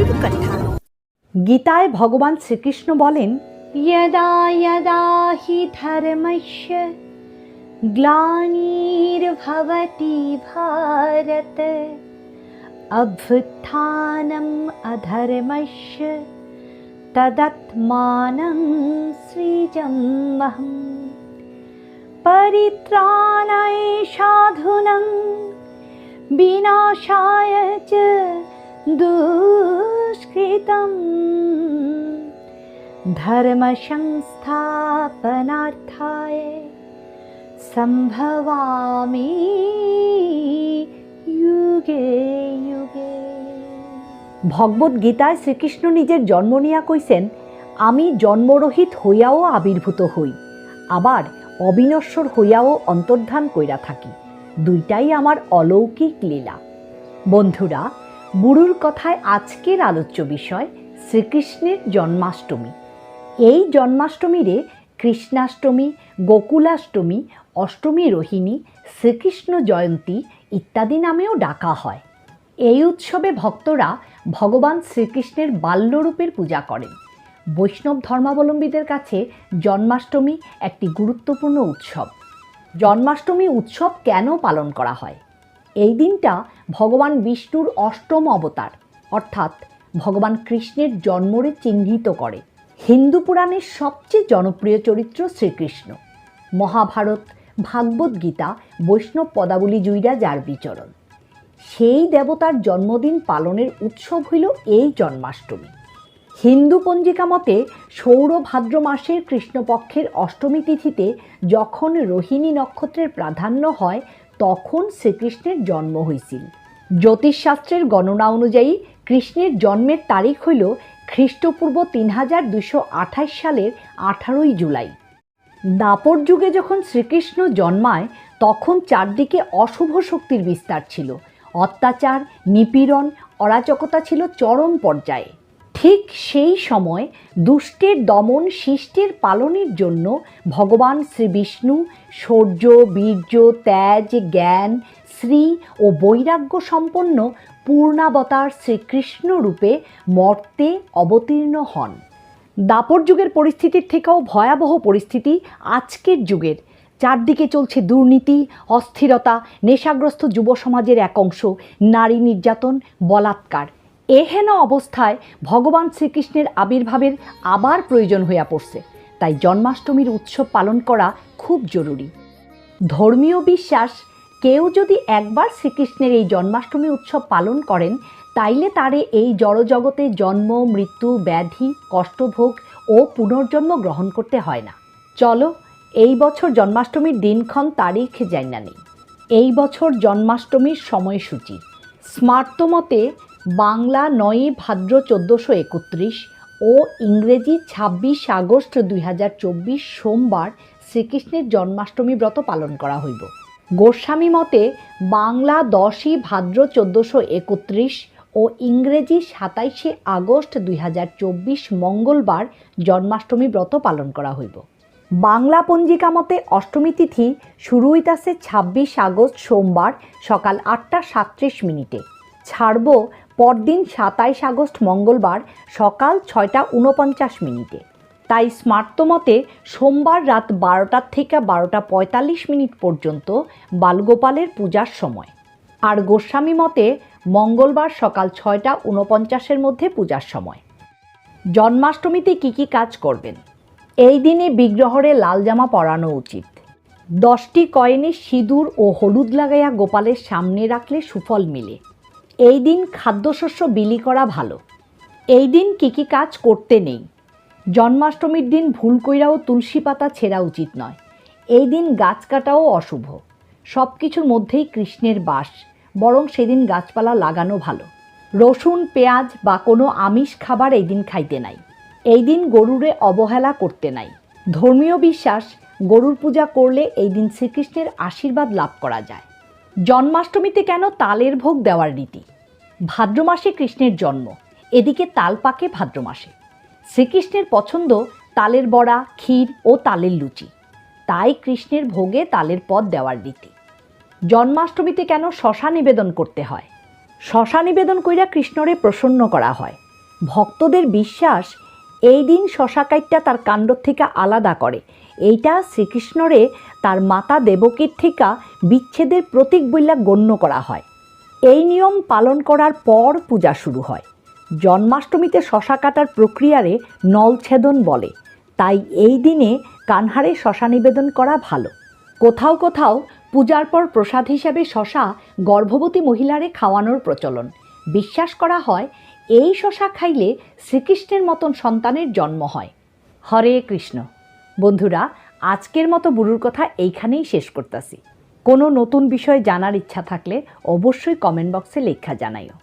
ময়ূর কথা গীতায় ভগবান শ্রীকৃষ্ণ বলেন यदा यदा हि धर्मस्य ग्लानिर्भवति भारत अभ्युत्थानम् अधर्मस्य तदत्मानं सृजमहम् परित्राणाय साधूनं विनाशाय च दुष्कृतम् धर्मसंस्थापनार्थाय सम्भवामि युगे युगे ভগবত গীতায় শ্রীকৃষ্ণ নিজের জন্ম নিয়া কইছেন আমি জন্মরহিত হইয়াও আবির্ভূত হই আবার অবিনশ্বর হইয়াও অন্তর্ধান কইরা থাকি দুইটাই আমার অলৌকিক লীলা বন্ধুরা বুড়ুর কথায় আজকের আলোচ্য বিষয় শ্রীকৃষ্ণের জন্মাষ্টমী। এই জন্মাষ্টমীরে কৃষ্ণাষ্টমী, গোকুলাষ্টমী, অষ্টমী রোহিণী, শ্রীকৃষ্ণ জয়ন্তী ইত্যাদি নামেও ডাকা হয়। এই উৎসবে ভক্তরা ভগবান শ্রীকৃষ্ণের বাল্যরূপের পূজা করেন। বৈষ্ণব ধর্মাবলম্বীদের কাছে জন্মাষ্টমী একটি গুরুত্বপূর্ণ উৎসব। জন্মাষ্টমী উৎসব কেন পালন করা হয়? এই দিনটা ভগবান বিষ্ণুর অষ্টম অবতার। অর্থাৎ ভগবান কৃষ্ণের জন্মরে চিহ্নিত করে। হিন্দু পুরাণের সবচেয়ে জনপ্রিয় চরিত্র শ্রীকৃষ্ণ। মহাভারত, ভাগবত গীতা, বৈষ্ণব পদাবলী জুইরা যার বিচরণ। সেই দেবতার জন্মদিন পালনের উৎসব হইল এই জন্মাষ্টমী। হিন্দু পঞ্জিকা মতে সৌর ভাদ্র মাসের কৃষ্ণপক্ষের অষ্টমী তিথিতে যখন রোহিণী নক্ষত্রের প্রাধান্য হয় তখন শ্রীকৃষ্ণের জন্ম হয়েছিল জ্যোতিষশাস্ত্রের গণনা অনুযায়ী কৃষ্ণের জন্মের তারিখ হইল খ্রিস্টপূর্ব তিন হাজার দুশো আঠাশ সালের আঠারোই জুলাই। দাপর যুগে যখন শ্রীকৃষ্ণ জন্মায়, তখন চারদিকে অশুভ শক্তির বিস্তার ছিল। অত্যাচার, নিপীড়ন, অরাজকতা ছিল চরম পর্যায়ে। ঠিক সেই সময় দুষ্টের দমন শিষ্টের পালনের জন্য ভগবান শ্রী বিষ্ণু শৌর্য, বীর্য, ত্যাজ, জ্ঞান, শ্রী ও বৈরাগ্য সম্পন্ন পূর্ণাবতার শ্রীকৃষ্ণ রূপে মর্তে অবতীর্ণ হন। দাপর যুগের পরিস্থিতির থেকেও ভয়াবহ পরিস্থিতি আজকের যুগের। চারদিকে চলছে দুর্নীতি, অস্থিরতা, নেশাগ্রস্ত যুব সমাজের এক অংশ, নারী নির্যাতন, বলাৎকার। এহেন অবস্থায় ভগবান শ্রীকৃষ্ণের আবির্ভাবের আবার প্রয়োজন হইয়া পড়ছে। তাই জন্মাষ্টমীর উৎসব পালন করা খুব জরুরি। ধর্মীয় বিশ্বাস, কেউ যদি একবার শ্রীকৃষ্ণের এই জন্মাষ্টমী উৎসব পালন করেন, তাইলে তারে এই জড়জগতে জন্ম, মৃত্যু, ব্যাধি, কষ্টভোগ ও পুনর্জন্ম গ্রহণ করতে হয় না। চলো, এই বছর জন্মাষ্টমীর দিনক্ষণ তারিখ জানা নেই। এই বছর জন্মাষ্টমীর সময়সূচি। স্মার্তমতে বাংলা নয়ই ভাদ্র চোদ্দোশো একত্রিশ ও ইংরেজি ছাব্বিশ আগস্ট দুই হাজার চব্বিশ সোমবার শ্রীকৃষ্ণের জন্মাষ্টমী ব্রত পালন করা হইব। গোস্বামী মতে, বাংলা দশই ভাদ্র চোদ্দোশো একত্রিশ ও ইংরেজি সাতাইশে আগস্ট দুই হাজার চব্বিশ মঙ্গলবার জন্মাষ্টমী ব্রত পালন করা হইব। বাংলা পঞ্জিকা মতে, অষ্টমী তিথি শুরু হইতাছে ছাব্বিশ আগস্ট সোমবার সকাল আটটা সাতত্রিশ মিনিটে। ছাড়ব পরদিন সাতাইশ আগস্ট মঙ্গলবার সকাল ছয়টা উনপঞ্চাশ মিনিটে। তাই স্মার্তমতে সোমবার রাত বারোটার থেকে বারোটা পঁয়তাল্লিশ মিনিট পর্যন্ত বালগোপালের পূজার সময়। আর গোস্বামী মতে মঙ্গলবার সকাল ছয়টা উনপঞ্চাশের মধ্যে পূজার সময়। জন্মাষ্টমীতে কি কি কাজ করবেন? এই দিনে বিগ্রহরে লাল জামা পরানো উচিত। দশটি কয়েনে সিঁদুর ও হলুদ লাগাইয়া গোপালের সামনে রাখলে সুফল মিলে। এই দিন খাদ্যশস্য বিলি করা ভালো। এই দিন কি কি কাজ করতে নেই। জন্মাষ্টমীর দিন ভুল কইরাও তুলসী পাতা ছেঁড়া উচিত নয়। এই দিন গাছ কাটাও অশুভ। সব কিছুর মধ্যেই কৃষ্ণের বাস, বরং সেদিন গাছপালা লাগানো ভালো। রসুন, পেঁয়াজ বা কোনো আমিষ খাবার এই দিন খাইতে নাই। এই দিন গরুরে অবহেলা করতে নাই। ধর্মীয় বিশ্বাস, গরুর পূজা করলে এই দিন শ্রীকৃষ্ণের আশীর্বাদ লাভ করা যায়। জন্মাষ্টমীতে কেন তালের ভোগ দেওয়ার রীতি? ভাদ্র মাসে কৃষ্ণের জন্ম, এদিকে তাল পাকে ভাদ্র মাসে। শ্রীকৃষ্ণের পছন্দ তালের বড়া, ক্ষীর ও তালের লুচি। তাই কৃষ্ণের ভোগে তালের পদ দেওয়ার রীতি। জন্মাষ্টমীতে কেন শশা নিবেদন করতে হয়? শশা নিবেদন কইরা কৃষ্ণরে প্রসন্ন করা হয়। ভক্তদের বিশ্বাস, এই দিন শশা কাইটটা তার কাণ্ড থেকে আলাদা করে। এইটা শ্রীকৃষ্ণরে তার মাতা দেবকীর থেকে বিচ্ছেদের প্রতীক বইলা গণ্য করা হয়। এই নিয়ম পালন করার পর পূজা শুরু হয়। জন্মাষ্টমীতে শশা কাটার প্রক্রিয়ারে নলছেদন বলে। তাই এই দিনে কানহারে শশা নিবেদন করা ভালো। কোথাও কোথাও পূজার পর প্রসাদ হিসাবে শশা গর্ভবতী মহিলারে খাওয়ানোর প্রচলন। বিশ্বাস করা হয়, এই শশা খাইলে শ্রীকৃষ্ণের মতন সন্তানের জন্ম হয়। হরে কৃষ্ণ। বন্ধুরা, আজকের মতো বুড়ুর কথা এইখানেই শেষ করতেছি। কোনো নতুন বিষয় জানার ইচ্ছা থাকলে অবশ্যই কমেন্ট বক্সে লেখা জানাইও।